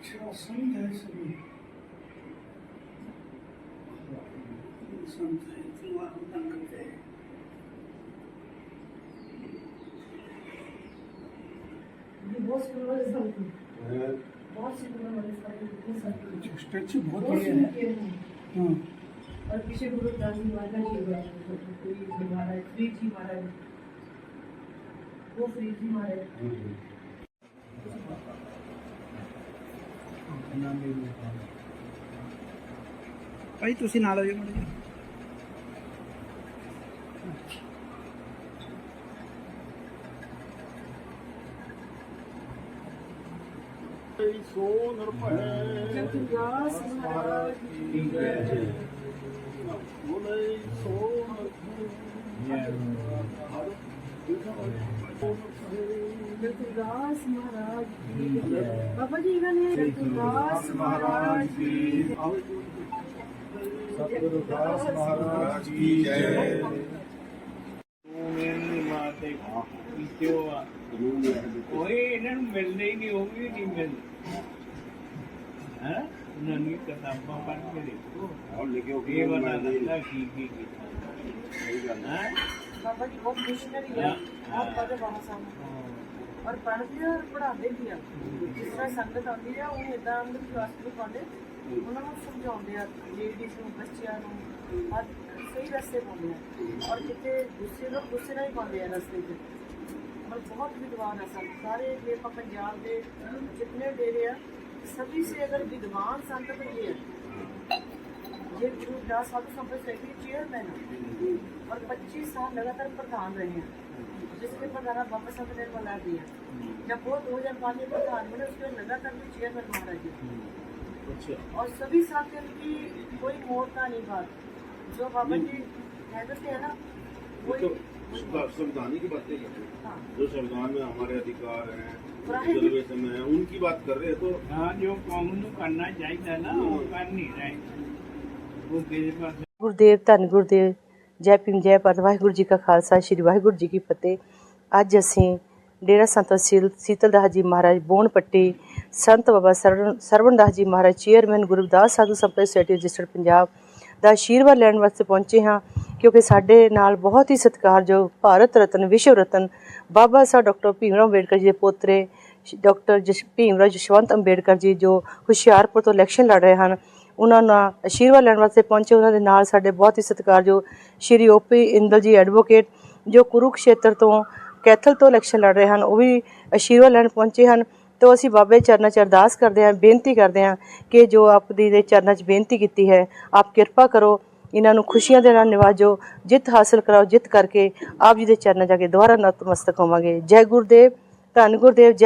अच्छा संत है सभी संत है तुम्हारा दंड करते हैं बहुत सुंदर वाले संत हैं। बहुत सुंदर वाले संत हैं, इतने संत हैं। स्टैचू बहुत बहुत बढ़िया सुंदर है किए हैं। हाँ और पीछे गुरु दास जी महाराज जी बैठे हैं, कोई जी महाराज फ्रीद जी महाराज ਇਹਨਾਂ ਦੇ ਵੀ ਭਾਈ, ਤੁਸੀਂ ਨਾਲ ਹੋ ਜੀ ਮੁੰਡੇ ਸੋ ਨਿਰਭੈ ਜਸ ਮਹਾਰਾਜ ਕੀ ਜੈ ਬੋਲੇ ਸੋ ਨਿਰਭੈ ਮਹਾਰਾਜ ਕੀ ਜੈ। ਬਾਬਾ ਜੀ ਇਹਨਾਂ ਨੇ ਚਤੁਰਦਾਸ ਮਹਾਰਾਜ ਕੀ ਜੈ। ਸਤਿਗੁਰੂ ਦਾਸ ਮਹਾਰਾਜ ਕੀ ਜੈ ਮੇਰੀ ਮਾਂ ਤੇ ਪਿੱਛੋਂ ਆ ਕੋਈ ਇਹਨਾਂ ਨੂੰ ਮਿਲਦੇ ਹੀ ਨਹੀਂ ਉਹ ਵੀ ਨਹੀਂ ਮਿਲਦੇ ਹੈ ਉਹਨਾਂ ਨੂੰ ਕਿਤਾਬਾਂ ਪੜ੍ਹ ਕੇ ਦੇਖੋ ਔਰ ਲਿਖਿਓ ਇਹ ਬਣਾ ਲੱਗਦਾ ਕੀ ਕੀ ਕੀਤਾ ਹੈ ਬਾਬਾ ਜੀ ਬਹੁਤ ਮਿਸ਼ਨਰੀ ਹੈ ਬਹੁਤ ਬੜੇ ਬਾਬਾ ਸਾਹਿਬ ਔਰ ਪੜ੍ਹਦੇ ਔਰ ਪੜ੍ਹਾਉਂਦੇ ਵੀ ਆ ਜਿਸ ਤਰ੍ਹਾਂ ਸੰਗਤ ਆਉਂਦੀ ਆ ਉਹ ਇਦਾਂ ਅੰਦਰ ਕਲਾਸ ਵਿੱਚ ਪਾਉਂਦੇ ਉਹਨਾਂ ਨੂੰ ਸਮਝਾਉਂਦੇ ਆ ਲੇਡੀਜ਼ ਨੂੰ ਬੱਚਿਆਂ ਨੂੰ ਹਰ ਸਹੀ ਰਸਤੇ ਪਾਉਂਦੇ ਆ ਔਰ ਜਿੱਥੇ ਗੁੱਸੇ ਨੂੰ ਗੁੱਸੇ ਨਾਲ ਹੀ ਪਾਉਂਦੇ ਆ ਰਸਤੇ 'ਚ ਔਰ ਬਹੁਤ ਵਿਦਵਾਨ ਆ ਸਭ ਸਾਰੇ ਜੇ ਆਪਾਂ ਪੰਜਾਬ ਦੇ ਜਿਤਨੇ ਡੇਰੇ ਆ सभी से अगर विद्वान संत तो ये है ये गुरुदास साधु संप्रदाय सोसाइटी के चेयरमैन है और 25 साल लगातार प्रधान रहे हैं जिसके प्रधान बाबा साहब ने बना दिया जब वो दो हजार पाँच में प्रधान बने उसके लगातार भी चेयरमैन महाराज जी और सभी साथियों की कोई मोड़ता नहीं बात जो बाबा जी हैदर है ना वही संविधान की बातें कर रहे हैं जो संविधान में हमारे अधिकार हैं रिजर्वेशन है उनकी बात कर रहे हैं तो हाँ जो कौम करना चाहिए ना वो कर नहीं रहे गुरुदेव धन गुरुदेव ਜੈ ਭੀਮ, ਜੈ ਭਾਰਤ, ਵਾਹਿਗੁਰੂ ਜੀ ਕਾ ਖਾਲਸਾ, ਸ੍ਰੀ ਵਾਹਿਗੁਰੂ ਜੀ ਕੀ ਫਤਿਹ। ਅੱਜ ਅਸੀਂ ਡੇਰਾ ਸੰਤ ਸੀਲ ਦਾਸ ਜੀ ਮਹਾਰਾਜ ਬੋਨ ਪੱਟੀ, ਸੰਤ ਬਾਬਾ ਸਰਵਣ Das ji Maharaj, chairman Gurdas Sadhu Sampradaya society registered Punjab ਦਾ ਆਸ਼ੀਰਵਾਦ ਲੈਣ ਵਾਸਤੇ ਪਹੁੰਚੇ ਹਾਂ, ਕਿਉਂਕਿ ਸਾਡੇ ਨਾਲ ਬਹੁਤ ਹੀ ਸਤਿਕਾਰਯੋਗ ਭਾਰਤ ਰਤਨ, ਵਿਸ਼ਵ ਰਤਨ ਬਾਬਾ ਸਾਹਿਬ ਡਾਕਟਰ ਭੀਮ ਅੰਬੇਡਕਰ ਜੀ ਦੇ ਪੋਤਰੇ, ਡਾਕਟਰ ਜਸ ਭੀਮ ਰਾਓ ਜਸਵੰਤ ਅੰਬੇਡਕਰ ਜੀ ਜੋ ਹੁਸ਼ਿਆਰਪੁਰ ਤੋਂ ਇਲੈਕਸ਼ਨ ਲੜ ਰਹੇ ਹਨ। ਉਹਨਾਂ ਨਾਲ ਆਸ਼ੀਰਵਾਦ ਲੈਣ ਵਾਸਤੇ ਪਹੁੰਚੇ, ਉਹਨਾਂ ਦੇ ਨਾਲ ਸਾਡੇ ਬਹੁਤ ਹੀ ਸਤਿਕਾਰਯੋਗ ਸ਼੍ਰੀ ਓਪੀ ਇੰਦਲ ਜੀ ਐਡਵੋਕੇਟ ਜੋ ਕੁਰੂਕਸ਼ੇਤਰ ਤੋਂ ਕੈਥਲ ਤੋਂ ਇਲੈਕਸ਼ਨ ਲੜ ਰਹੇ ਹਨ, ਉਹ ਵੀ ਆਸ਼ੀਰਵਾਦ ਲੈਣ ਪਹੁੰਚੇ ਹਨ। ਤੋਂ ਅਸੀਂ ਬਾਬੇ ਚਰਨਾਂ 'ਚ ਅਰਦਾਸ ਕਰਦੇ ਹਾਂ, ਬੇਨਤੀ ਕਰਦੇ ਹਾਂ ਕਿ ਜੋ ਆਪ ਦੀ ਦੇ ਚਰਨਾਂ 'ਚ ਬੇਨਤੀ ਕੀਤੀ ਹੈ, ਆਪ ਕਿਰਪਾ ਕਰੋ, ਇਹਨਾਂ ਨੂੰ ਖੁਸ਼ੀਆਂ ਦੇ ਨਾਲ ਨਿਵਾਜੋ, ਜਿੱਤ ਹਾਸਲ ਕਰਾਓ, ਜਿੱਤ ਕਰਕੇ ਆਪ ਜੀ ਦੇ ਚਰਨਾਂ ਜਾ ਕੇ ਦੁਬਾਰਾ ਨਤਮਸਤਕ ਹੋਵਾਂਗੇ। ਜੈ ਗੁਰਦੇਵ, ਧੰਨ ਗੁਰਦੇਵ, ਜੈ